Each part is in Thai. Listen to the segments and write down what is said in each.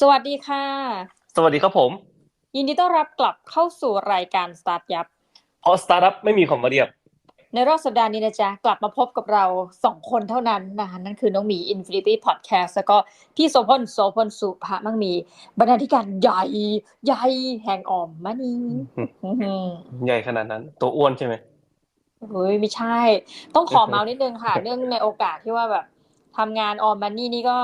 สวัสดีค่ะ สวัสดีครับผม ยินดีต้อนรับกลับเข้าสู่รายการสตาร์ทยับเพราะสตาร์ทอัพไม่มีคอมมาเรียบ ในรอบสัปดาห์นี้นะจ๊ะ กลับมาพบกับเราสองคนเท่านั้นนะคะนั่นคือน้องหมี Infinity Podcast แล้วก็พี่โสพลโสพลสุภามั่งมี บรรณาธิการใหญ่ ใหญ่แห่งออมมานีอื้อหือใหญ่ขนาดนั้น ตัวอ้วนใช่ไหมเฮ้ยไม่ใช่ ต้องขอเมาส์นิดนึงค่ะเนื่องในโอกาสที่ว่าแบบทำงานออมมันนี่นี่ก็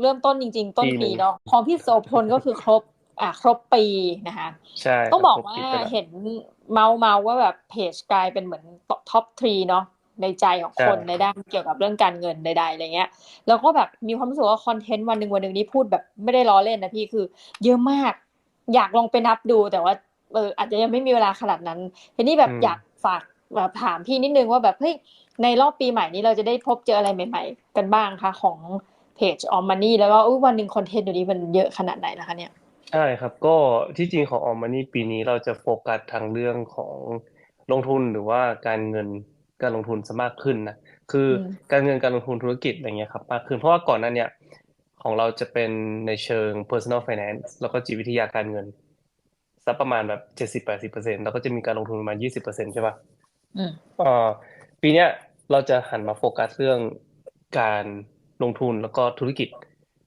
เริ่มต้นจริง ๆ ต้นปีเนาะของพี่โสพลก็คือครบอะครบปีนะคะใช่ต้องบอกครว่าปีไปแล้วเห็นเมาเมาว่าแบบเพจกลายเป็นเหมือนท็อปทรีเนาะในใจของคนในด้านเกี่ยวกับเรื่องการเงินใดๆอะไรเงี้ย แล้วก็แบบมีความรู้สึกว่าคอนเทนต์วันหนึ่งวันหนึ่งนี้พูดแบบไม่ได้ล้อเล่นนะพี่คือ เยอะมาก อยากลองไปนับดูแต่ว่าเอออาจจะยังไม่มีเวลาขนาดนั้นทีนี้แบบอืมอยากฝากแบบถามพี่นิดนึงว่าแบบเฮ้ยในรอบปีใหม่นี้เราจะได้พบเจออะไรใหม่ ๆ กันบ้างคะของเพ จออมมันนี่แล้วก็อุ๊ยวันหนึ่งคอนเทนต์เดี๋ยวนี้มันเยอะขนาดไหนล่ะคะเนี่ยใช่ครับก็ที่จริงของออมมานี่ปีนี้เราจะโฟกัสทางเรื่องของลงทุนหรือว่าการเงินการลงทุนซะมากขึ้นนะคืออมการเงินการลงทุนธุรกิจอะไรเงี้ยครับมากขึ้นเพราะว่าก่อนหน้าเนี้ยของเราจะเป็นในเชิง personal finance แล้วก็จิตวิทยาการเงินสักประมาณแบบเจ็ดสิบแปดสิบเปอร์เซ็นต์แล้วก็จะมีการลงทุนประมาณยี่สิบเปอร์เซ็นต์ใช่ป่ะอืมเอ่อปีเนี้ยเราจะหันมาโฟกัสเรื่องการ ลงทุนแล้วก็ธุรกิจ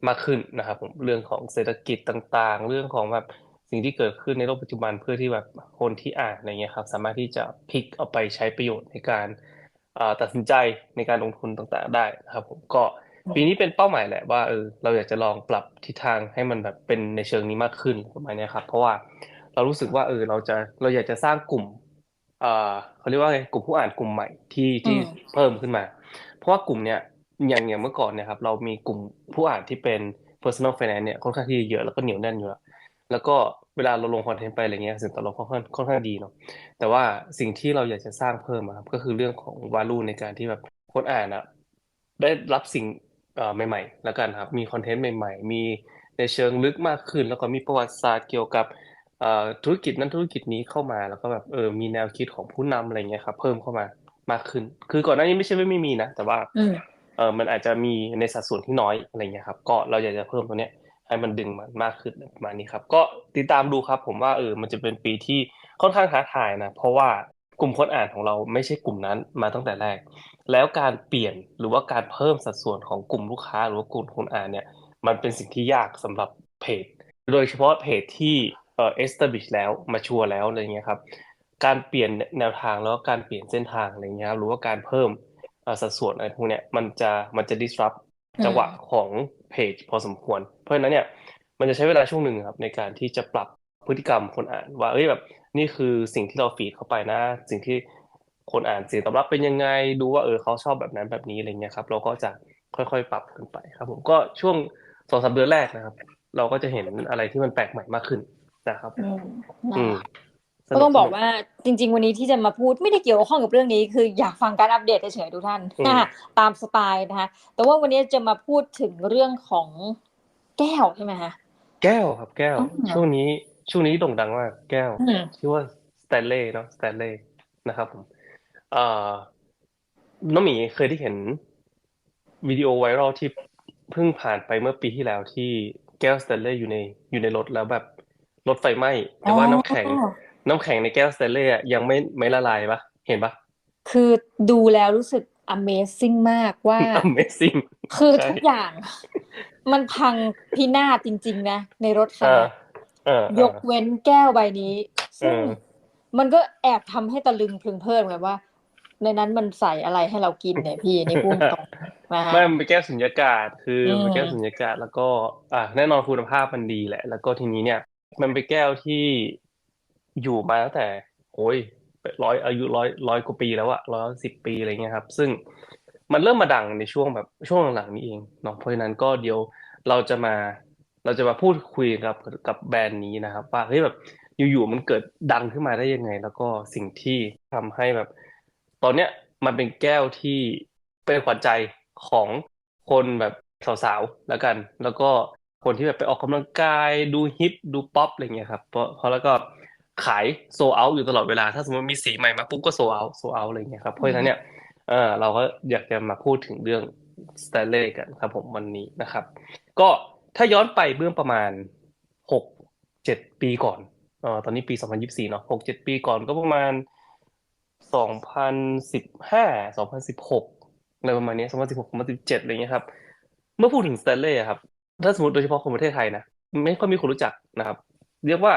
มากขึ้นนะครับผมเรื่องของเศรษฐกิจต่างๆ เรื่องของแบบสิ่งที่เกิดขึ้นในโลกปัจจุบันเพื่อที่แบบคนที่อ่านอะไรเงี้ยครับ สามารถที่จะพลิกเอาไปใช้ประโยชน์ในการเอ่อตัดสินใจในการลงทุนต่างๆ ได้นะครับ ผมก็ปีนี้เป็นเป้าหมายแหละว่าเออเราอยากจะลองปรับทิศทางให้มันแบบเป็นในเชิงนี้มากขึ้นประมาณเนี้ยครับ เพราะว่าเรารู้สึกว่าเออเราจะเราอยากจะสร้างกลุ่มเอ่อเขาเรียกว่าไงกลุ่มผู้อ่านกลุ่มใหม่ที่ที่อืมเพิ่มขึ้นมา เพราะว่ากลุ่มเนี้ย อย่างอย่างเมื่อก่อนเนี่ยครับเรามีกลุ่มผู้อ่านที่เป็น personal finance เนี่ยค่อนข้างที่จะเยอะแล้วก็เหนียวแน่นอยู่แล้วแล้วก็เวลาเราลงคอนเทนต์ไปอะไรเงี้ยสิ่งตอบรับค่อนข้างค่อนข้างดีเนาะแต่ว่าสิ่งที่เราอยากจะสร้างเพิ่มครับก็คือเรื่องของ value ในการที่แบบคนอ่านอะได้รับสิ่งใหม่ๆ แล้วกันครับ มีคอนเทนต์ใหม่ ๆ มีในเชิงลึกมากขึ้น แล้วก็มีประวัติศาสตร์เกี่ยวกับธุรกิจนั้นธุรกิจนี้เข้ามาแล้วก็แบบเออมีแนวคิดของผู้นำอะไรเงี้ยครับเพิ่มเข้ามามากขึ้น คือก่อนหน้านี้ไม่ใช่ว่าไม่มีนะ แต่ว่าอืม เออมันอาจจะมีในสัดส่วนที่น้อยอะไรเงี้ยครับ ก็เราอยากจะเพิ่มตัวเนี้ยให้มันดึงมันมากขึ้นประมาณนี้ครับ ก็ติดตามดูครับ ผมว่าเออมันจะเป็นปีที่ค่อนข้างท้าทายนะ เพราะว่ากลุ่มคนอ่านของเราไม่ใช่กลุ่มนั้นมาตั้งแต่แรก แล้วการเปลี่ยนหรือว่าการเพิ่มสัดส่วนของกลุ่มลูกค้า หรือว่ากลุ่มคนอ่านเนี่ย มันเป็นสิ่งที่ยากสำหรับเพจ โดยเฉพาะเพจที่เอ่อ establish แล้วมาชัวร์แล้วอะไรเงี้ยครับ การเปลี่ยนแนวทางแล้วการเปลี่ยนเส้นทางอะไรเงี้ยครับหรือว่าการเพิ่ม สัดส่วนอะไรพวกเนี้ยมันจะมันจะ disrupt อืมจังหวะของเพจพอสมควร เพราะฉะนั้นเนี่ยมันจะใช้เวลาช่วงหนึ่งครับในการที่จะปรับพฤติกรรมคนอ่านว่าเอ้ยแบบนี่คือสิ่งที่เราฟีดเข้าไปนะ สิ่งที่คนอ่านเสียงตอบรับเป็นยังไงดูว่าเออเขาชอบแบบนั้นแบบนี้อะไรเงี้ยครับ เราก็จะค่อยๆ ปรับกันไปครับ ผมก็ช่วงสองสามเดือนแรกนะครับ เราก็จะเห็นอะไรที่มันแปลกใหม่มากขึ้นนะครับ อืมอืมนะคะ ก็ต้องบอกว่าจริง ๆ วันนี้ที่จะมาพูดไม่ได้เกี่ยวข้องกับเรื่องนี้ คืออยากฟังการอัปเดตเฉยๆทุกท่านอืมนะคะตามสไตล์นะคะแต่ว่าวันนี้จะมาพูดถึงเรื่องของแก้วใช่ไหมคะแก้วครับแก้วอ๋อช่วงนี้ช่วงนี้โด่งดังมากแก้วอืมชื่อว่าสแตนเล่เนาะสแตนเล่นะครับผมเอ่อน้องหมีเคยได้เห็นวิดีโอไวรัลที่เพิ่งผ่านไปเมื่อปีที่แล้วที่แก้วสแตนเล่อยู่ในอยู่ในรถแล้วแบบรถไฟไหม้แต่ว่าน้ำแข็งอ๋อ น้ำแข็งในแก้วสแตนเล่อะยังไม่ไม่ละลายปะเห็นปะคือดูแล้วรู้สึก Amazing มากว่า Amazing คือใช่ทุกอย่าง มันพังพินาศจริง ๆ นะ ในรถคันเออนั้นเออยกเว้นแก้วใบนี้ซึ่งเออมันก็แอบทำให้ตะลึงพลึงเพลินแบบว่า ในนั้นมันใส่อะไรให้เรากินเนี่ยพี่นี่พูดตรงนะคะไม่มันเป็นแก้วสุญญากาศ คืออมมันเป็นแก้วสุญญากาศ แล้วก็ อ่าแน่นอนคุณภาพมันดีแหละ แล้วก็ทีนี้เนี่ย มันเป็นแก้วที่ อยู่มาตั้งแต่ โอ้ยร้อยอายุร้อยร้อยกว่าปีแล้วอะร้อยสิบปีอะไรเงี้ยครับ ซึ่งมันเริ่มมาดังในช่วงแบบช่วงหลังๆนี้เองเนาะเพราะฉะนั้นก็เดี๋ยวเราจะมาเราจะมาพูดคุยกับกับแบรนด์นี้นะครับ ว่าเฮ้ยแบบอยู่ๆมันเกิดดังขึ้นมาได้ยังไง แล้วก็สิ่งที่ทำให้แบบ ตอนเนี้ยมันเป็นแก้วที่เป็นขวัญใจของคนแบบสาวๆแล้วกัน แล้วก็คนที่แบบไปออกกำลังกายดูฮิปดูป๊อปอะไรเงี้ยครับเพราะแล้วก็ ขายโซเอาอยู่ตลอดเวลา ถ้าสมมติมีสีใหม่มาปุ๊บก็โซเอาโซเอาอะไรเงี้ยครับเพราะฉะนั้นเนี่ยเออเราก็อยากจะมาพูดถึงเรื่องสแตเล่กันครับผมวันนี้นะครับ ก็ถ้าย้อนไปเบื้องประมาณหกเจ็ดปีก่อนเออตอนนี้ปีสองพันยิบสี่เนาะหกเจ็ดปีก่อนก็ประมาณสองพันสิบห้าสองพันสิบหกอะไรประมาณนี้สองพันสิบหกสองพันสิบเจ็ดอะไรเงี้ยครับ เมื่อพูดถึงสแตเล่ครับ ถ้าสมมติโดยเฉพาะคนประเทศไทยนะ ไม่ค่อยมีคนรู้จักนะครับ เรียกว่า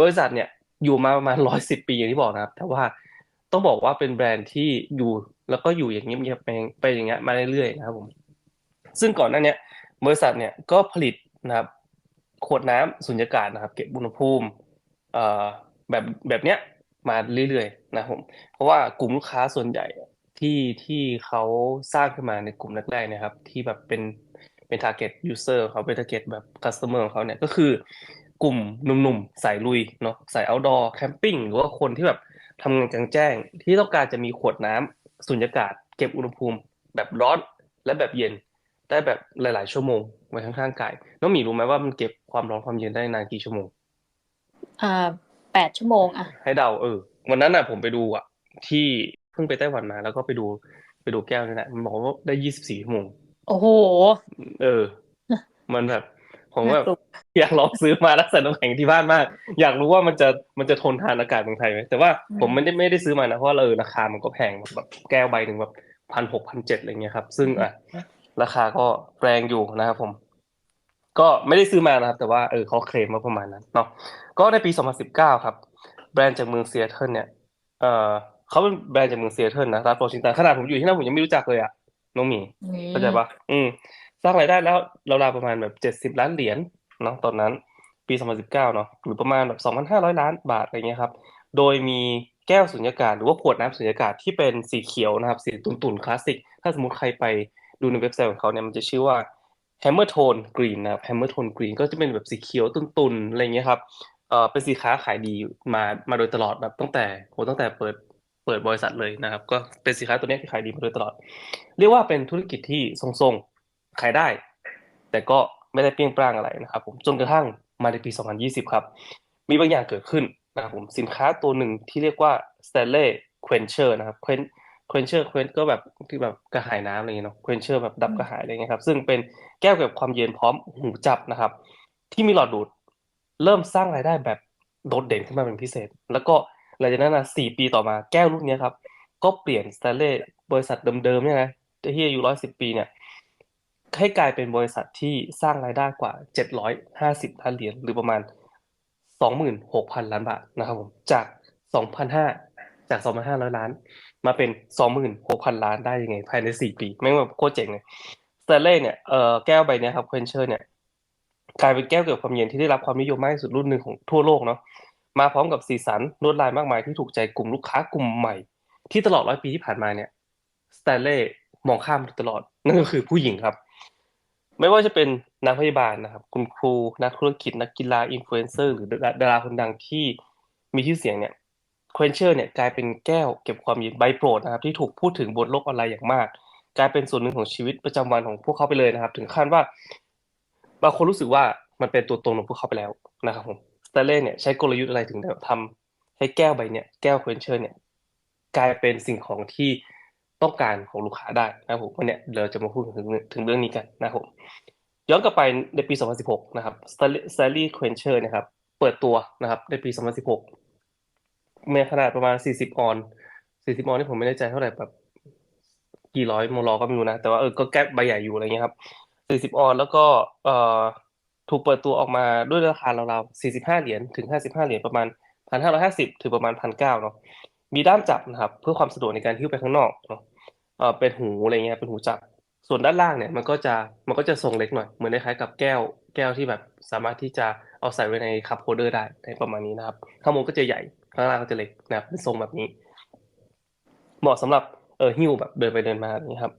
บริษัทเนี่ย อยู่มาประมาณร้อยสิบปีอย่างที่บอกนะครับ แต่ว่าต้องบอกว่าเป็นแบรนด์ที่อยู่ แล้วก็อยู่อย่างเงียบๆไปไปอย่างเงี้ยมาเรื่อยๆนะครับผม ซึ่งก่อนหน้าเนี้ยบริษัทเนี่ยก็ผลิตนะครับ ขวดน้ำสุญญากาศนะครับ เก็บอุณหภูมิเอ่อแบบแบบเนี้ยมาเรื่อยๆนะครับผม เพราะว่ากลุ่มลูกค้าส่วนใหญ่ที่ที่เขาสร้างขึ้นมาในกลุ่มแรกๆนะครับ ที่แบบเป็นเป็น target user เขาเป็น target แบบ customer ของเขาเนี่ยก็คือ กลุ่มหนุ่มๆสายลุยเนาะสาย outdoor camping หรือว่าคนที่แบบทำงานกลางแจ้ง ที่ต้องการจะมีขวดน้ำสุญญากาศ เก็บอุณหภูมิ แบบร้อนและแบบเย็น ได้แบบหลาย ๆ ชั่วโมงไว้ข้างๆกายน้องหมีรู้ไหมว่ามันเก็บความร้อนความเย็นได้นานกี่ชั่วโมงอ่าแปดชั่วโมงอะ ให้เดาเออวันนั้นน่ะผมไปดูอะ ที่เพิ่งไปไต้หวันมา แล้วก็ไปดูไปดูแก้วนี่แหละมันบอกว่าได้ยี่สิบสี่ชั่วโมง โอ้โห เออ มันแบบ ผมแบบน่ากลัวอยากลองซื้อมาแล้วใส่น้ำแข็งที่บ้านมาก อยากรู้ว่ามันจะมันจะทนทานอากาศเมืองไทยไหมแต่ว่าผมไม่ได้ไม่ได้ซื้อมานะเพราะว่าเออราคามันก็แพงแบบแก้วใบหนึ่งแบบพันหกพันเจ็ดอะไรเงี้ยครับ ซึ่งอะราคาก็แรงอยู่นะครับผม ก็ไม่ได้ซื้อมานะครับ แต่ว่าเออเขาเคลมมาประมาณนั้นเนาะก็ในปี 2019 ครับ แบรนด์จากเมืองซีแอตเทิลเนี่ยเออเขาเป็นแบรนด์จากเมืองซีแอตเทิลนะรัฐวอชิงตันขนาดผมอยู่ที่นั่นผมยังไม่รู้จักเลยอะน้องหมีเข้าใจปะอืม สร้างรายได้แล้วราวๆประมาณแบบเจ็ดสิบล้านเหรียญเนาะตอนนั้นปีสองพันสิบเก้าเนาะหรือประมาณแบบสองพันห้าร้อยล้านบาทอะไรเงี้ยครับ โดยมีแก้วสุญญากาศหรือว่าขวดน้ำสุญญากาศที่เป็นสีเขียวนะครับ สีตุ่นๆคลาสสิก ถ้าสมมติใครไปดูในเว็บไซต์ของเขาเนี่ยมันจะชื่อว่า Hammer Tone Green นะครับ Hammer Tone Green ก็จะเป็นแบบสีเขียวตุ่นๆอะไรเงี้ยครับเอ่อเป็นสินค้าขายดีมามาโดยตลอดแบบตั้งแต่โหตั้งแต่เปิดเปิดบริษัทเลยนะครับ ก็เป็นสินค้าตัวเนี้ยที่ขายดีมาโดยตลอด เรียกว่าเป็นธุรกิจที่ทรงๆ ขายได้ แต่ก็ไม่ได้เปี้ยงปร้างอะไรนะครับผมจนกระทั่งมาในปี 2020 ครับ มีบางอย่างเกิดขึ้นนะครับผมสินค้าตัวหนึ่งที่เรียกว่า Stanley Quencher นะครับ Quen Quencher Quen ก็แบบที่แบบกระหายน้ำอะไรเงี้ยเนาะ Quencher แบบดับกระหายอะไรเงี้ยครับซึ่งเป็นแก้วเก็บความเย็นพร้อมหูจับนะครับ ที่มีหลอดดูดเริ่มสร้างรายได้แบบโดดเด่นขึ้นมาเป็นพิเศษ แล้วก็หลังจากนั้นนะสี่ปีต่อมาแก้วรุ่นเนี้ยครับ ก็เปลี่ยนสแตนเลย์บริษัทเดิมๆเนี่ยนะที่อายุร้อยสิบปีเนี่ย ให้กลายเป็นบริษัทที่สร้างรายได้กว่าเจ็ดร้อยห้าสิบล้านเหรียญหรือประมาณสองหมื่นหกพันล้านบาทนะครับผมจากสองพันห้าจากสองพันห้าร้อยล้าน มาเป็นสองหมื่นหกพันล้านได้ยังไง ภายในสี่ปี แม่งแบบโคตรเจ๋งเลยสแตเลย์เนี่ยเอ่อแก้วใบนี้ครับเควนเชอร์เนี่ยกลายเป็นแก้วเกี่ยวกับความเย็นที่ได้รับความนิยมมากที่สุดรุ่นหนึ่งของทั่วโลกเนาะมาพร้อมกับสีสันลวดลายมากมายที่ถูกใจกลุ่มลูกค้ากลุ่มใหม่ ที่ตลอดร้อยปีที่ผ่านมาเนี่ยสแตเล่มองข้ามตลอดนั่นก็คือผู้หญิงครับ ไม่ว่าจะเป็นนักพยาบาลนะครับ คุณครูนักธุรกิจนักกีฬาอินฟลูเอนเซอร์หรือดาราคนดังที่มีชื่อเสียงเนี่ยเควนเชอร์เนี่ยกลายเป็นแก้วเก็บความเย็นใบโปรดนะครับ ที่ถูกพูดถึงบนโลกออนไลน์อย่างมาก กลายเป็นส่วนหนึ่งของชีวิตประจำวันของพวกเขาไปเลยนะครับ ถึงขั้นว่าบางคนรู้สึกว่ามันเป็นตัวตนของพวกเขาไปแล้วนะครับผมสเตเล่เนี่ยใช้กลยุทธ์อะไรถึงทำให้แก้วใบเนี่ยแก้วเควนเชอร์เนี่ยกลายเป็นสิ่งของที่ ต้องการของลูกค้าได้นะครับผมวันนี้เราจะมาพูดถึงถึงเรื่องนี้กันนะครับผมย้อนกลับไปในปี 2016 นะครับสเตลลี่เควนเชอร์นะครับ เปิดตัวนะครับ ในปี 2016เมื่อขนาดประมาณ 40 ออน 40 ออนนี่ผมไม่แน่ใจเท่าไหร่แบบกี่ร้อยโมลก็ไม่รู้นะ แต่ว่าเออก็แก้ใบใหญ่อยู่อะไรเงี้ยครับ 40 ออนแล้วก็เอ่อถูกเปิดตัวออกมาด้วยราคาราวๆ 45 เหรียญถึง 55 เหรียญประมาณ 1,550 ถึงประมาณ 1,900 เนาะมีด้ามจับนะครับ เพื่อความสะดวกในการหิ้วไปข้างนอกเนาะ อ่อเป็นหูอะไรเงี้ยเป็นหูจับ ส่วนด้านล่างเนี่ยมันก็จะมันก็จะทรงเล็กหน่อย เหมือนคล้ายๆกับแก้วแก้วที่แบบสามารถที่จะเอาใส่ไว้ในคัพโฮเดอร์ได้ในประมาณนี้นะครับ ข้างบนก็จะใหญ่ข้างล่างก็จะเล็กนะครับเป็นทรงแบบนี้ เหมาะสำหรับเออหิ้วแบบเดินไปเดินมาอย่างนี้ครับ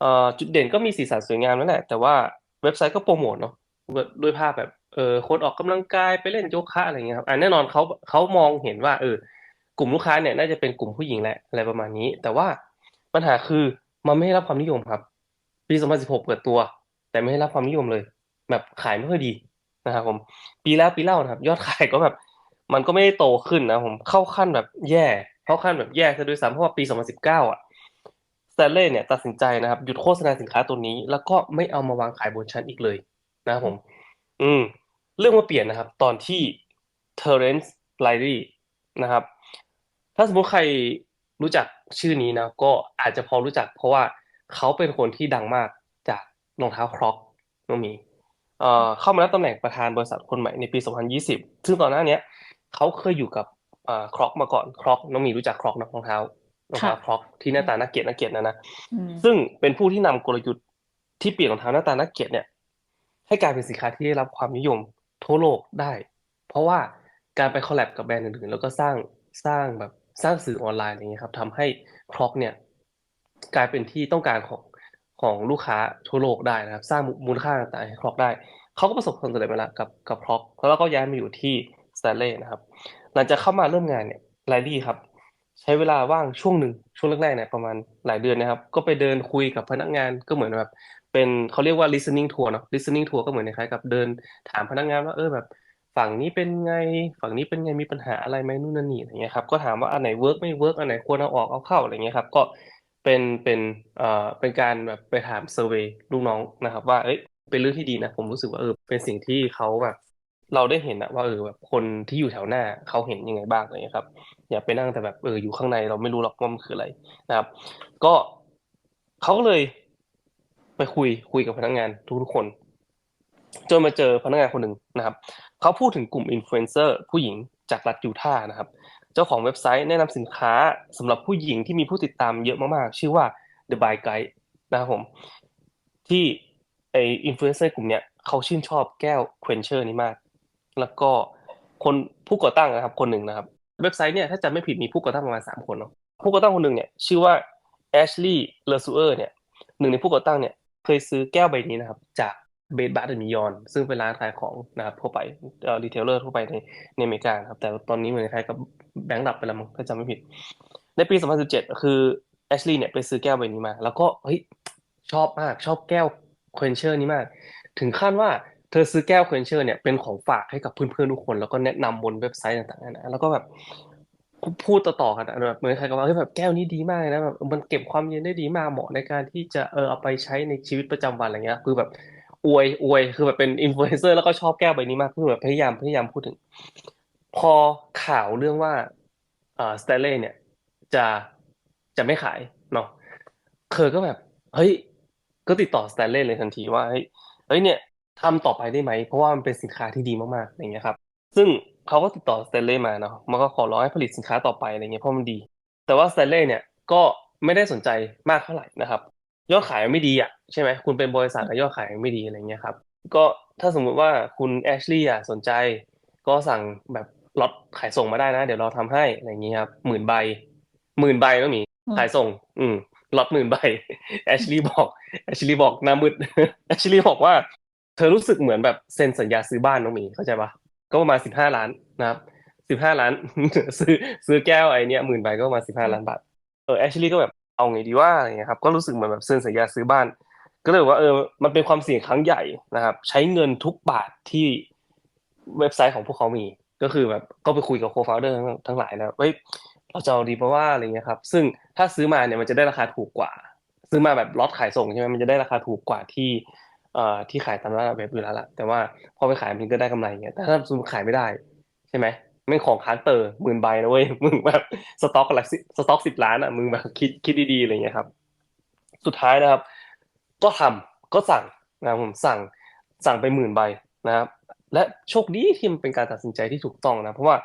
เอ่อจุดเด่นก็มีสีสันสวยงามนั่นแหละแต่ว่าเว็บไซต์ก็โปรโมทเนาะด้วยภาพแบบเออคนออกกำลังกายไปเล่นโยคะอะไรเงี้ยครับอ่าแน่นอนเขาเขามองเห็นว่าเออกลุ่มลูกค้าเนี่ยน่าจะเป็นกลุ่มผู้หญิงแหละอะไรประมาณนี้ แต่ว่า ปัญหาคือมันไม่ให้รับความนิยมครับ ปี2016 เปิดตัว แต่ไม่ให้รับความนิยมเลย แบบขายไม่ค่อยดีนะครับผม ปีแล้วปีเล่านะครับ ยอดขายก็แบบ มันก็ไม่ได้โตขึ้นนะผมเข้าขั้นแบบแย่เข้าขั้นแบบแย่ซะด้วยซ้ำเพราะว่าปี 2019 อะสแตนเล่เนี่ยตัดสินใจนะครับ หยุดโฆษณาสินค้าตัวนี้ แล้วก็ไม่เอามาวางขายบนชั้นอีกเลยนะครับผม อืม เรื่องมาเปลี่ยนนะครับ ตอนที่เทอร์เรนซ์ไลรี่นะครับ ถ้าสมมติใครรู้จัก ชื่อนี้นะก็อาจจะพอรู้จัก เพราะว่าเขาเป็นคนที่ดังมากจากรองเท้าครอกน้องหมีเอ่อเข้ามารับตำแหน่งประธานบริษัทคนใหม่ในปี 2020 ซึ่งตอนหน้าเนี้ยเขาเคยอยู่กับอ่าครอกมาก่อนครอกน้องหมีรู้จักครอกนะรองเท้ารองเท้าครอกที่หน้าตาน่าเกลียดน่าเกลียดนะนะอืมซึ่งเป็นผู้ที่นำกลยุทธ์ที่เปลี่ยนรองเท้าหน้าตาน่าเกลียดเนี่ย ให้กลายเป็นสินค้าที่ได้รับความนิยมทั่วโลกได้ เพราะว่าการไปคอลแลบกับแบรนด์อื่นๆแล้วก็สร้างสร้างแบบ สร้างสื่อออนไลน์อะไรเงี้ยครับทำให้ครอกเนี่ยกลายเป็นที่ต้องการของของลูกค้าทั่วโลกได้นะครับ สร้างมูลค่าต่างๆให้ครอกได้เขาก็ประสบความสำเร็จมาแล้วกับกับครอกแล้วก็ย้ายมาอยู่ที่สแตนเล่นะครับ หลังจากเข้ามาเริ่มงานเนี่ยไลลี่ครับ ใช้เวลาว่างช่วงหนึ่งช่วงแรกๆเนี่ยประมาณหลายเดือนนะครับ ก็ไปเดินคุยกับพนักงานก็เหมือนแบบเป็นเขาเรียกว่า listening tour เนาะ listening tour ก็เหมือนคล้ายๆกับเดินถามพนักงานว่าเออแบบ ฝั่งนี้เป็นไง ฝั่งนี้เป็นไงมีปัญหาอะไรไหมนู่นนั่นนี่อะไรเงี้ยครับ ก็ถามว่าอันไหนเวิร์กไม่เวิร์กอันไหนควรเอาออกเอาเข้าอะไรเงี้ยครับ ก็เป็นเป็นเอ่อเป็นการแบบไปถามเซอร์เวยลูกน้องนะครับ ว่าเอ้ยเป็นเรื่องที่ดีนะ ผมรู้สึกว่าเออเป็นสิ่งที่เขาแบบเราได้เห็นอะว่าเออแบบคนที่อยู่แถวหน้าเขาเห็นยังไงบ้างอะไรเงี้ยครับ อย่าไปนั่งแต่แบบเอออยู่ข้างในเราไม่รู้หรอกว่ามันคืออะไรนะครับ ก็เขาเลยไปคุยคุยกับพนักงานทุกๆคน จนมาเจอพนักงานคนหนึ่งนะครับเขาพูดถึงกลุ่มอินฟลูเอนเซอร์ผู้หญิงจากรัฐยูทาห์นะครับ เจ้าของเว็บไซต์แนะนำสินค้าสำหรับผู้หญิงที่มีผู้ติดตามเยอะมากๆ ชื่อว่า The Buy Guide นะครับผม ที่ไออินฟลูเอนเซอร์กลุ่มเนี้ยเขาชื่นชอบแก้ว Quencher นี้มาก แล้วก็คนผู้ก่อตั้งนะครับ คนหนึ่งนะครับ เว็บไซต์เนี่ยถ้าจำไม่ผิดมีผู้ก่อตั้งประมาณสามคนเนาะผู้ก่อตั้งคนหนึ่งเนี่ยชื่อว่า Ashley l e s u e r เนี่ยหนึ่งในผู้ก่อตั้งเนี่ยเคยซื้อแก้วใบนี้นะครับ จาก เบดบัตเดมิยอนซึ่งเป็นร้านขายของนะครับทั่วไปเอ่อรีเทลเลอร์ทั่วไปในในอเมริกาครับ แต่ตอนนี้เหมือนคล้ายกับแบงค์ดับไปแล้วมั้งถ้าจำไม่ผิด ในปี 2017 คือแอชลีย์เนี่ยไปซื้อแก้วใบนี้มา แล้วก็เฮ้ยชอบมากชอบแก้วเควนเชอร์นี้มาก ถึงขั้นว่าเธอซื้อแก้วเควนเชอร์เนี่ยเป็นของฝากให้กับเพื่อนๆทุกคน แล้วก็แนะนำบนเว็บไซต์ต่างๆนะแล้วก็แบบพูดต่อๆกันแบบเหมือนใครก็ว่าเฮ้ยแบบแก้วนี้ดีมากนะแบบมันเก็บความเย็นได้ดีมากเหมาะในการที่จะเออเอาไปใช้ในชีวิตประจำวันอะไรเงี้ยคือแบบ อวยอวยคือแบบเป็นอินฟลูเอนเซอร์แล้วก็ชอบแก้วใบนี้มากคือแบบพยายามพยายามพูดถึง พอข่าวเรื่องว่าเอ่อสเตเล่เนี่ยจะจะไม่ขายเนาะเคอก็แบบ เฮ้ย ก็ติดต่อสแตเล่เลยทันทีว่าเฮ้ยเฮ้ยเนี่ยทำต่อไปได้ไหม เพราะว่ามันเป็นสินค้าที่ดีมากๆอย่างเงี้ยครับ ซึ่งเขาก็ติดต่อสแตเล่มาเนาะมันก็ขอร้องให้ผลิตสินค้าต่อไปอะไรเงี้ยเพราะมันดี แต่ว่าสแตเล่เนี่ยก็ไม่ได้สนใจมากเท่าไหร่นะครับ ยอดขายมันไม่ดีอะใช่ไหมคุณเป็นบริษัทแล้วยอดขายมันไม่ดีอะไรเงี้ยครับ ก็ถ้าสมมุติว่าคุณแอชลีย์อะสนใจ ก็สั่งแบบล็อตขายส่งมาได้นะ เดี๋ยวเราทำให้อะไรอย่างเงี้ยครับหมื่นใบหมื่นใบก็มีอืมขายส่ง อืมล็อตหมื่นใบแอชลีย์บอกแอชลีย์บอกหน้ามืดแอชลีย์บอกว่าเธอรู้สึกเหมือนแบบเซ็นสัญญาซื้อบ้านน้องหมีเข้าใจปะก็ประมาณสิบห้าล้านนะครับสิบห้าล้าน ซื้อซื้อแก้วไอเนี้ยหมื่นใบก็ประมาณสิบห้าล้านบาทเออแอชลีย์ก็แบบ เอาไงดีว่าอะไรเงี้ยครับก็รู้สึกเหมือนแบบเซ็นสัญญาซื้อบ้าน ก็เลยว่าเออมันเป็นความเสี่ยงครั้งใหญ่นะครับ ใช้เงินทุกบาทที่เว็บไซต์ของพวกเขามี ก็คือแบบก็ไปคุยกับโคฟาวเดอร์ทั้งหลายแล้วเฮ้ยเราจะเอาดีเพราะว่าอะไรเงี้ยครับ ซึ่งถ้าซื้อมาเนี่ยมันจะได้ราคาถูกกว่า ซื้อมาแบบล็อตขายส่งใช่ไหมมันจะได้ราคาถูกกว่าที่เอ่อที่ขายตามร้านเว็บอยู่แล้วล่ะแต่ว่าพอไปขายมันก็ได้กำไรเงี้ยแต่ถ้าสมมติขายไม่ได้ใช่ไหม ม่งของค้างเตอร์หมื่นใบนะเว้ยมึงแบบสต็อกอะไรสต็อกสิบล้านอะมึงแบบคิดคิดดีๆอะไรเงี้ยครับ สุดท้ายนะครับ ก็ทำก็สั่งนะครับผมสั่งสั่งไปหมื่นใบนะครับ และโชคดีที่มันเป็นการตัดสินใจที่ถูกต้องนะ เพราะว่า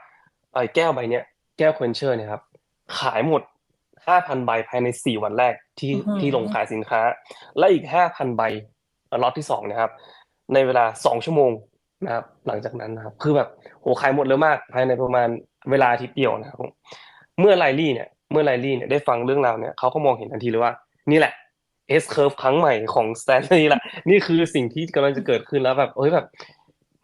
ไอ้แก้วใบเนี้ยแก้วควนเชอร์เนี่ยครับ ขายหมดห้าพันใบภายในสี่วันแรกที่อื้อหือที่ลงขายสินค้า และอีกห้าพันใบล็อตที่สองนะครับ ในเวลาสองชั่วโมง นะครับ หลังจากนั้นนะครับ คือแบบโหขายหมดเร็วมากภายในประมาณเวลาอาทิตย์เดียวนะครับเมื่อไลลี่เนี่ย เมื่อไลลี่เนี่ยได้ฟังเรื่องราวเนี่ยเขาก็มองเห็นทันทีเลยว่า นี่แหละ S curve ครั้งใหม่ของสแตนลีย์ละนี่คือสิ่งที่กำลังจะเกิดขึ้นแล้วแบบเอ้ยแบบ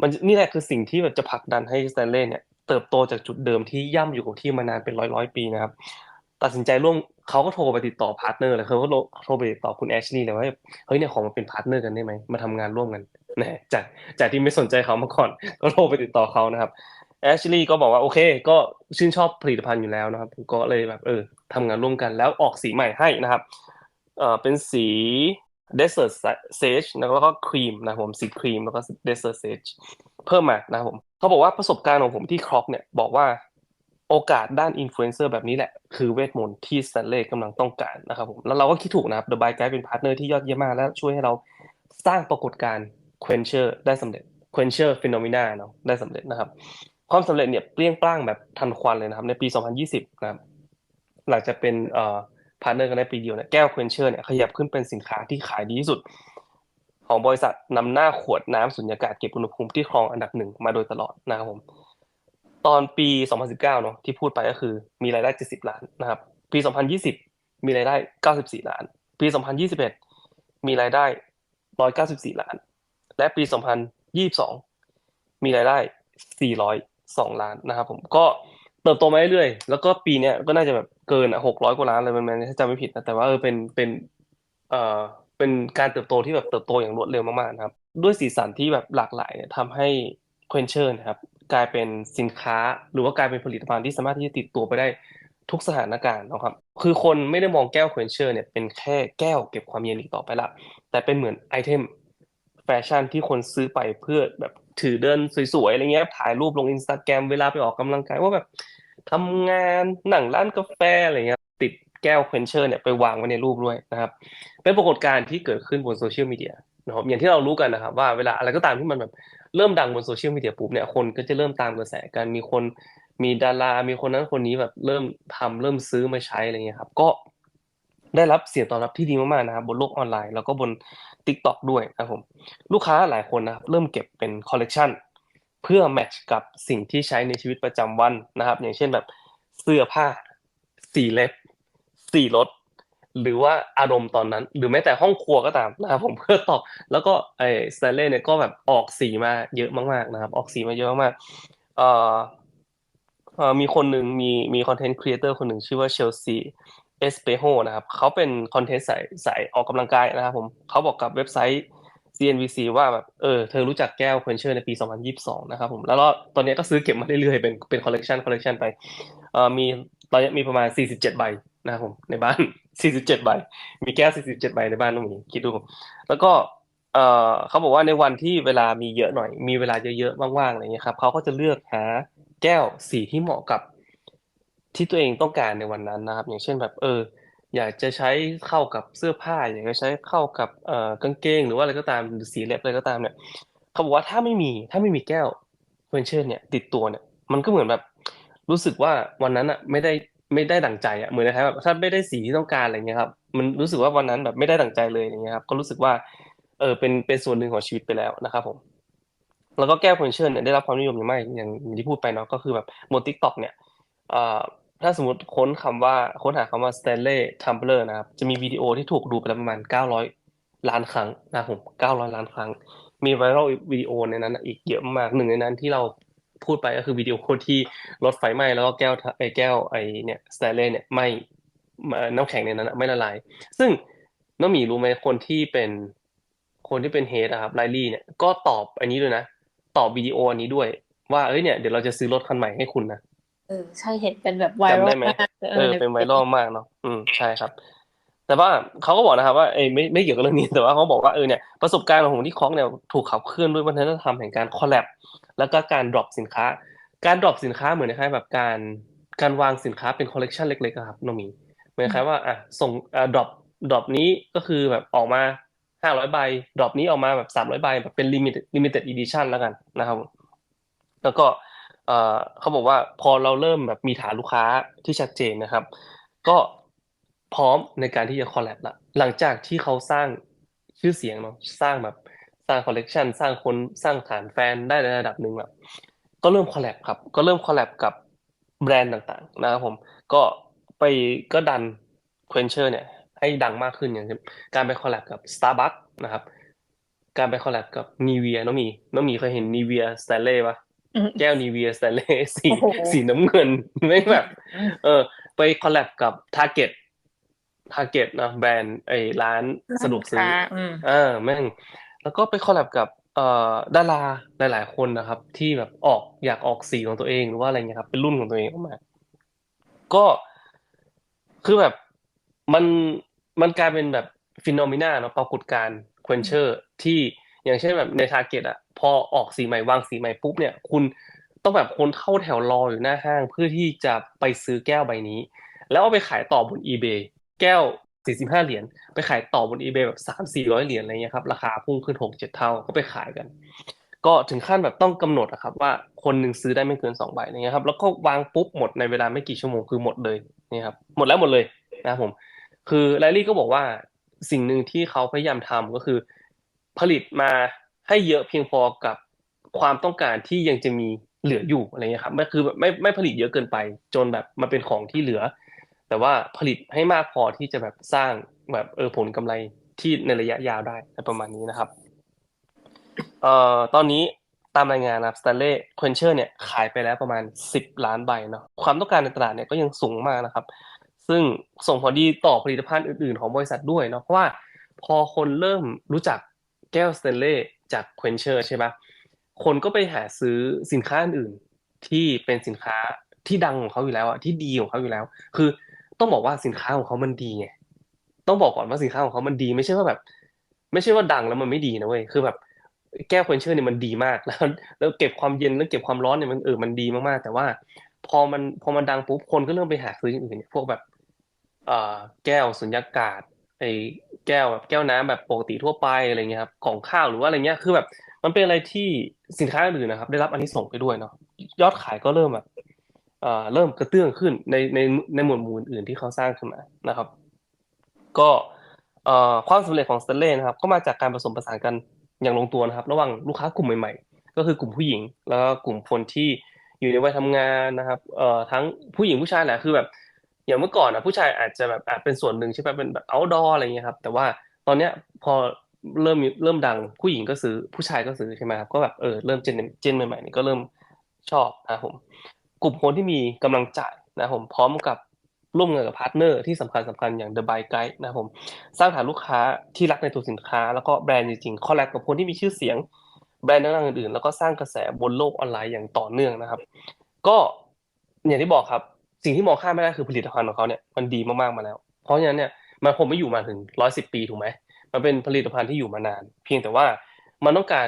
มันนี่แหละคือสิ่งที่แบบจะผลักดันให้สแตนเลย์เนี่ยเติบโตจากจุดเดิมที่ย่ำอยู่กับที่มานานเป็นร้อยร้อยปีนะครับ ตัดสินใจร่วมเขาก็โทรไปติดต่อพาร์ทเนอร์เลยเขาก็โทรไปติดต่อคุณแอชลีย์เลยว่าเฮ้ยเนี่ยขอมาเป็นพาร์ทเนอร์กันได้ไหมมาทำงานร่วมกัน นะจากจากที่ไม่สนใจเขามาก่อน ก็โทรไปติดต่อเขานะครับแอชลีย์ก็บอกว่าโอเค ก็ชื่นชอบผลิตภัณฑ์อยู่แล้วนะครับ ก็เลยแบบเออทำงานร่วมกันแล้วออกสีใหม่ให้นะครับเอ่อเป็นสี Desert Sage แล้วก็ครีมนะผมสีครีมแล้วก็ Desert Sage เพิ่มมานะครับผมเขาบอกว่าประสบการณ์ของผมที่ครอปเนี่ยบอกว่าโอกาสด้านอินฟลูเอนเซอร์แบบนี้แหละ คือเวทมนต์ที่สแตนเลย์กำลังต้องการนะครับผมแล้วเราก็คิดถูกนะครับ The Buy Guide เป็นพาร์ทเนอร์ที่ยอดเยี่ยมมากและช่วยให้เราสร้างปรากฏการณ์ Quencher ได้สำเร็จ Quencher Phenomena เนาะได้สำเร็จนะครับ ความสำเร็จเนี่ยเปรี้ยงปร้างแบบทันควันเลยนะครับ ในปี 2020 นะครับ หลังจากเป็นเอ่อพาร์ทเนอร์กันในปีเดียวเนี่ยแก้ว Quencher เนี่ยขยับขึ้นเป็นสินค้าที่ขายดีที่สุด ของบริษัทนำหน้าขวดน้ำสุญญากาศเก็บอุณหภูมิที่ครองอันดับหนึ่งมาโดยตลอดนะครับผมตอนปี 2019 เนาะที่พูดไปก็คือมีรายได้ 70 ล้านนะครับ ปี 2020 มีรายได้ 94 ล้าน ปี 2021 มีรายได้ 194 ล้าน และปี 2022 มีรายได้ 402 ล้านนะครับผมก็เติบโตมาเรื่อยๆ แล้วก็ปีเนี้ยก็น่าจะแบบเกินอะ600กว่าล้านเลยมันถ้าจำไม่ผิดนะแต่ว่าเออเป็นเป็นเอ่อเป็นการเติบโตที่แบบเติบโตอย่างรวดเร็วมากๆนะครับ ด้วยสีสันที่แบบหลากหลายเนี่ยทำให้ Quencher นะครับกลายเป็นสินค้าหรือว่ากลายเป็นผลิตภัณฑ์ที่สามารถที่จะติดตัวไปได้ทุกสถานการณ์นะครับ คือคนไม่ได้มองแก้ว Quencher เนี่ยเป็นแค่แก้วเก็บความเย็นอีกต่อไปละแต่เป็นเหมือนไอเทม แฟชั่นที่คนซื้อไปเพื่อแบบถือเดินสวยๆอะไรเงี้ยถ่ายรูปลงอินสตาแกรมเวลาไปออกกำลังกายว่าแบบทำงานหนังร้านกาแฟอะไรเงี้ยติดแก้ว Quencher เนี่ยไปวางไว้ในรูปด้วยนะครับ เป็นปรากฏการณ์ที่เกิดขึ้นบนโซเชียลมีเดียนะครับอย่างที่เรารู้กันนะครับว่าเวลาอะไรก็ตามที่มันแบบเริ่มดังบนโซเชียลมีเดียปุ๊บเนี่ยคนก็จะเริ่มตามกระแสกันมีคนมีดารา มีคนนั้นคนนี้แบบเริ่มทำเริ่มซื้อมาใช้อะไรเงี้ยครับ ก็ได้รับเสียงตอบรับที่ดีมากๆนะครับบนโลกออนไลน์ แล้วก็บน Tik t o อกด้วยนะครับผมลูกค้าหลายคนนะครับเริ่มเก็บเป็นคอลเลกชันเพื่อแมทช์กับสิ่งที่ใช้ในชีวิตประจำวันนะครับ อย่างเช่นแบบเสื้อผ้าสีเล็บสีรถหรือว่าอารมณ์ตอนนั้น หรือแม้แต่ห้องครัวก็ตามนะครับผมเพื่อตอบแล้วก็ไอ้สแตนเล่เนี่ยก็แบบออกสีมาเยอะมากๆนะครับ ออกสีมาเยอะมากๆเอ่อมีคนหนึ่งมีมีคอนเทนต์ครีเอเตอร์คนหนึ่งชื่อว่าเชลซี เอสเปโฮนะครับเขาเป็นคอนเทนต์สายสายออกกำลังกายนะครับผมเขาบอกกับเว็บไซต์ CNBC ว่าแบบเออเธอรู้จักแก้วควนเชอร์ในปี 2022 นะครับผมแล้วก็ตอนนี้ก็ซื้อเก็บมาเรื่อยๆเป็นเป็นคอลเลกชันคอลเลกชันไปเอ่อมีตอนนี้มีประมาณ 47 ใบนะครับผมในบ้าน 47 ใบ มีแก้ว 47 ใบในบ้านต้องมีคิดดู แล้วก็เอ่อเขาบอกว่าในวันที่เวลามีเยอะหน่อย มีเวลาเยอะๆว่างๆอะไรเงี้ยครับเขาก็จะเลือกหาแก้วสีที่เหมาะกับ ที่ตัวเองต้องการในวันนั้นนะครับ อย่างเช่นแบบเออ อยากจะใช้เข้ากับเสื้อผ้า อยากจะใช้เข้ากับเอ่อกางเกง หรือว่าอะไรก็ตามหรือสีเล็บอะไรก็ตามเนี่ยเขาบอกว่าถ้าไม่มีถ้าไม่มีแก้วเวนเชอร์เนี่ยติดตัวเนี่ยมันก็เหมือนแบบรู้สึกว่าวันนั้นอะไม่ได้ไม่ได้ดั่งใจอะเหมือนนะครับแบบถ้าไม่ได้สีที่ต้องการอะไรเงี้ยครับมันรู้สึกว่าวันนั้นแบบไม่ได้ดั่งใจเลยอย่างเงี้ยครับก็รู้สึกว่าเออเป็นเป็นส่วนหนึ่งของชีวิตไปแล้วนะครับผมแล้วก็แก้วเวนเชอร์เนี่ยได้รับความนิยมอย่างมากอย่างอย่างที่พูดไปเนาะก็คือแบบบนทิกตอกเนี่ยเอ่อ ถ้าสมมติค้นคำว่าค้นหาคำว่า Stanley Tumbler นะครับ จะมีวิดีโอที่ถูกดูไปแล้วประมาณ 900 ล้านครั้งนะครับผม900 ล้านครั้ง มีไวรัลวิดีโอในนั้นอีกเยอะมากหนึ่งในนั้นที่เราพูดไปก็คือวิดีโอที่รถไฟไหม้แล้วก็แก้วไอ้แก้วไอ้เนี่ย Stanley เนี่ยไหม้น้ำแข็งในนั้นไม่ละลาย ซึ่งน้องหมีรู้ไหมคนที่เป็นคนที่เป็นเฮดนะครับไลลี่เนี่ยก็ตอบอันนี้ด้วยนะ ตอบวิดีโออันนี้ด้วย ว่าเอ้ยเนี่ยเดี๋ยวเราจะซื้อรถคันใหม่ให้คุณนะ เออใช่เห็นเป็นแบบไวรัจำลได้ไหมมากเออเป็นไวรัลมากเนาะอืมใช่ครับ แต่ว่าเขาก็บอกนะครับว่าเอ้ยไม่ไม่เกี่ยวกับเรื่องนี้แต่ว่าเขาบอกว่าเออเนี่ยประสบการณ์ของผมที่คล้องเนี่ยถูกขับเคลื่อนด้วยวัฒนธรรมแห่งการคอลแลบแล้วก็การดรอปสินค้า การดรอปสินค้าเหมือนคล้ายๆแบบการการวางสินค้าเป็นคอลเลกชันเล็กๆอะครับน้องหมีเหมือนคล้ายๆว่าอะส่งอ่าดรอปดรอปนี้ก็คือแบบออกมาห้าร้อยใบดรอปนี้ออกมาแบบสามร้อยใบแบบเป็นลิมิเต็ดลิมิเต็ดอีดิชันแล้วกันนะครับ แล้วก็เอ่อ เขาบอกว่าพอเราเริ่มแบบมีฐานลูกค้าที่ชัดเจนนะครับ ก็พร้อมในการที่จะคอลแลบละหลังจากที่เขาสร้างชื่อเสียงเนาะสร้างแบบสร้างคอลเลกชันสร้างคนสร้างฐานแฟนได้ในระดับหนึ่งแบบก็เริ่มคอลแลบครับ ก็เริ่มคอลแลบกับแบรนด์ต่างๆนะครับผมก็ไปก็ดันเควนเชอร์เนี่ยให้ดังมากขึ้นอย่างเช่นการไปคอลแลบกับ Starbucks นะครับ การไปคอลแลบกับนีเวียน้องมีน้องมีเคยเห็นนีเวียสแตนเล่ปะ แก้วนีเวียสแตนเล่สีโอ้โหสีน้ำเงินไม่แบบ เออ ไปคอลแลบกับทาร์เก็ตทาร์เก็ตนะแบรนด์ไอ้ร้านสะดวกซื้อค่ะอืมเออแม่ง แล้วก็ไปคอลแลบกับเอ่อดาราหลาย ๆ คนนะครับ ที่แบบออกอยากออกสีของตัวเองหรือว่าอะไรเงี้ยครับ เป็นรุ่นของตัวเองออกมา ก็คือแบบมันมันกลายเป็นแบบฟิโนมินาเนาะปรากฏการณ์ควนเชอร์ที่อย่างเช่นแบบในทาร์เก็ตอะ พอออกสีใหม่วางสีใหม่ปุ๊บเนี่ย คุณต้องแบบคนเข้าแถวรออยู่หน้าห้างเพื่อที่จะไปซื้อแก้วใบนี้ แล้วเอาไปขายต่อบน eBay แก้ว 45 เหรียญไปขายต่อบน eBay แบบ 3 400 เหรียญอะไรเงี้ยครับราคาพุ่งขึ้น 6 7 เท่าก็ไปขายกัน ก็ถึงขั้นแบบต้องกำหนดอะครับ ว่าคนหนึ่งซื้อได้ไม่เกิน2ใบอะไรเงี้ยครับแล้วก็วางปุ๊บหมดในเวลาไม่กี่ชั่วโมงคือหมดเลยนี่ครับหมดแล้วหมดเลยนะครับผม คือไลลี่ก็บอกว่าสิ่งหนึ่งที่เขาพยายามทำก็คือ ผลิตมา ให้เยอะเพียงพอกับความต้องการที่ยังจะมีเหลืออยู่อะไรเงี้ยครับไม่คือไม่ไม่ผลิตเยอะเกินไป จนแบบมันเป็นของที่เหลือ แต่ว่าผลิตให้มากพอที่จะแบบสร้างแบบเออผลกำไรที่ในระยะยาวได้ประมาณนี้นะครับเอ่อตอนนี้ตามรายงานนะครับสแตนเล่ควนเชอร์เนี่ยขายไปแล้วประมาณ 10 ล้านใบเนาะความต้องการในตลาดเนี่ยก็ยังสูงมากนะครับ ซึ่งส่งผลดีต่อผลิตภัณฑ์อื่นๆ ของบริษัทด้วยเนาะเพราะว่าพอคนเริ่มรู้จัก แก้วสเตนเล่จากควนเชอร์ใช่ปะคนก็ไปหาซื้อสินค้าอื่นที่เป็นสินค้าที่ดังของเขาอยู่แล้วอะที่ดีของเขาอยู่แล้ว คือต้องบอกว่าสินค้าของเขามันดีไงต้องบอกก่อนว่าสินค้าของเขามันดี ไม่ใช่ว่าแบบ ไม่ใช่ว่าดังแล้วมันไม่ดีนะเว้ยคือแบบ แก้วควนเชอร์เนี่ยมันดีมากแล้ว แล้วเก็บความเย็นแล้วเก็บความร้อนเนี่ยมันเออมันดีมากๆแต่ว่า พอมันพอมันดังปุ๊บคนก็เริ่มไปหาซื้ออย่างอื่นเนี่ยพวกแบบ เอ่อแก้วสุญญากาศ ไอ้แก้วแบบแก้วน้ำแบบปกติทั่วไปอะไรเงี้ยครับของข้าวหรือว่าอะไรเงี้ยคือแบบ มันเป็นอะไรที่สินค้าอื่นนะครับ ได้รับอันนี้ส่งไปด้วยเนาะยอดขายก็เริ่มแบบเอ่อเริ่มกระเตื้องขึ้นในในในหมวดหมู่อื่นที่เขาสร้างขึ้นมานะครับ ก็เอ่อความสำเร็จของสเตนเล่นะครับ ก็มาจากการผสมผสานกันอย่างลงตัวนะครับ ระหว่างลูกค้ากลุ่มใหม่ๆ ก็คือกลุ่มผู้หญิง แล้วก็กลุ่มคนที่อยู่ในวัยทำงานนะครับเอ่อทั้งผู้หญิงผู้ชายแหละคือแบบ อย่างเมื่อก่อนนะผู้ชายอาจจะแบบอาจเป็นส่วนหนึ่งใช่ไหมเป็นแบบ outdoor อะไรเงี้ยครับ แต่ว่าตอนเนี้ยพอเริ่มเริ่มดังผู้หญิงก็ซื้อผู้ชายก็ซื้อใช่ไหมครับก็แบบเออเริ่มเจนเจนใหม่ๆนี่ก็เริ่มชอบนะผม กลุ่มคนที่มีกำลังจ่ายนะผมพร้อมกับร่วมงานกับพาร์ทเนอร์ที่สำคัญสำคัญอย่าง The Buy Guide นะผมสร้างฐานลูกค้าที่รักในตัวสินค้า แล้วก็แบรนด์จริงๆคอลแลบกับคนที่มีชื่อเสียงแบรนด์ดังๆอื่นๆแล้วก็สร้างกระแสบนโลกออนไลน์อย่างต่อเนื่องนะครับ ก็อย่างที่บอกครับ สิ่งที่มองข้ามไม่ได้คือผลิตภัณฑ์ของเขาเนี่ยมันดีมากๆมาแล้ว เพราะฉะนั้นเนี่ยมันคงไม่อยู่มาถึงร้อยสิบปีถูกไหมมันเป็นผลิตภัณฑ์ที่อยู่มานาน เพียงแต่ว่ามันต้องการ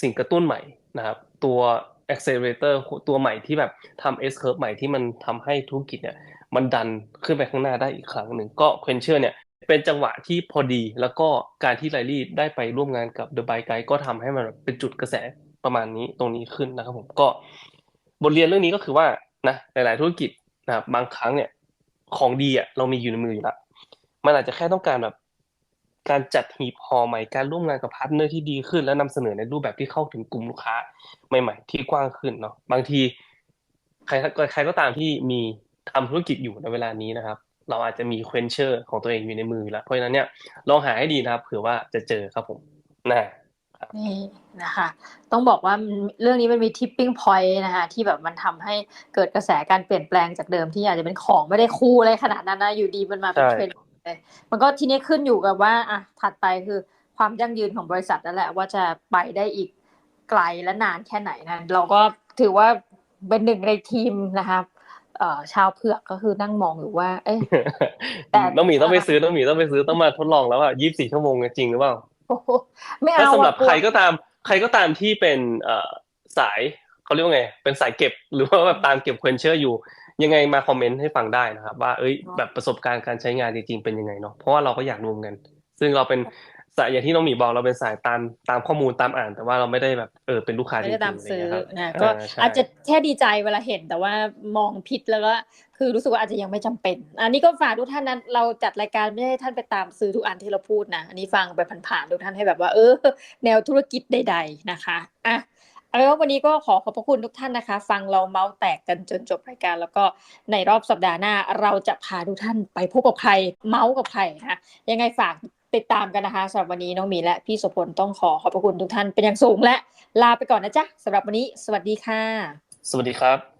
สิ่งกระตุ้นใหม่นะครับ ตัว accelerator ตัวใหม่ที่แบบทำ S curve ใหม่ที่มันทำให้ธุรกิจเนี่ย มันดันขึ้นไปข้างหน้าได้อีกครั้งหนึ่งก็เควนเชอร์เนี่ยเป็นจังหวะที่พอดี แล้วก็การที่ไลลี่ได้ไปร่วมงานกับ The b y Guide ก็ทำให้มันเป็นจุดกระแสประมาณนี้ตรงนี้ขึ้นนะครับผมก็บทเรียนเรื่องนี้ก็คือว่า นะหลาย ๆ ธุรกิจนะครับบางครั้งเนี่ยของดีอะเรามีอยู่ในมืออยู่แล้วมันอาจจะแค่ต้องการแบบการจัดหีบห่อใหม่การร่วมงานกับพาร์ทเนอร์ที่ดีขึ้น และนำเสนอในรูปแบบที่เข้าถึงกลุ่มลูกค้าใหม่ ๆ ที่กว้างขึ้นเนาะบางทีใครใครก็ตามที่มีทำธุรกิจอยู่ในเวลานี้นะครับ เราอาจจะมีเควนเชอร์ของตัวเองอยู่ในมือแล้วเพราะฉะนั้นเนี่ยลองหาให้ดีนะครับเผื่อว่าจะเจอครับผมนะ นี่นะคะ ต้องบอกว่าเรื่องนี้มันมีทิปปิ้งพอยต์นะคะที่แบบมันทำให้เกิดกระแสการเปลี่ยนแปลงจากเดิมที่อาจจะเป็นของไม่ได้คู่อะไรขนาดนั้นนะอยู่ดีมันมาเป็นใช่เทรนด์เลยมันก็ทีนี้ขึ้นอยู่กับว่าอะถัดไปคือความยั่งยืนของบริษัทนั่นแหละว่าจะไปได้อีกไกลและนานแค่ไหนนะเราก็ถือว่าเป็นหนึ่งในทีมนะคะเอ่อชาวเผือกก็คือนั่งมองอยู่ว่า เอ๊ะแต่ต้องมีต้องไปซื้อต้องมีต้องไปซื้อต้องมาทดลองแล้วอะยี่สิบสี่ชั่วโมงจริงหรือเปล่าโอ้โห ไม่ถ้าเอาสำหรับอะกลัวใครก็ตาม ใครก็ตามที่เป็นเอ่อสายเขาเรียกว่าไง เป็นสายเก็บหรือว่าแบบตามเก็บเควนเชอร์อยู่ ยังไงมาคอมเมนต์ให้ฟังได้นะครับ ว่าเอ้ยแบบประสบการณ์การใช้งานจริงๆเป็นยังไงเนาะเพราะว่าเราก็อยากรวมกัน ซึ่งเราเป็น สายอย่างที่น้องหมีบอกเราเป็นสายตามตามข้อมูลตามอ่าน แต่ว่าเราไม่ได้แบบเออเป็นลูกค้าจไม่ริงๆได้ตามอะไรซื้อเงี้ยครับนะเอก็อใช่อาจจะแค่ดีใจเวลาเห็นแต่ว่ามองผิดแล้วก็คือรู้สึกว่าอาจจะยังไม่จำเป็น อันนี้ก็ฝากทุกท่านนั้นเราจัดรายการไม่ได้ให้ท่านไปตามซื้อทุกอันที่เราพูดนะอันนี้ฟังไปผ่านๆทุกท่านให้แบบว่า เออ แนวธุรกิจใด ๆนะคะอะเอาเป็นว่าวันนี้ก็ขอขอบพระคุณทุกท่านนะคะ ฟังเราเมาส์แตกกันจนจบรายการ แล้วก็ในรอบสัปดาห์หน้า เราจะพาทุกท่านไปพบกับใครเมาส์กับใครนะคะยังไงฝาก ติดตามกันนะคะสำหรับวันนี้น้องหมีและพี่สุพลต้องขอขอบพระคุณทุกท่านเป็นอย่างสูงและลาไปก่อนนะจ๊ะสำหรับวันนี้ สวัสดีค่ะ สวัสดีครับ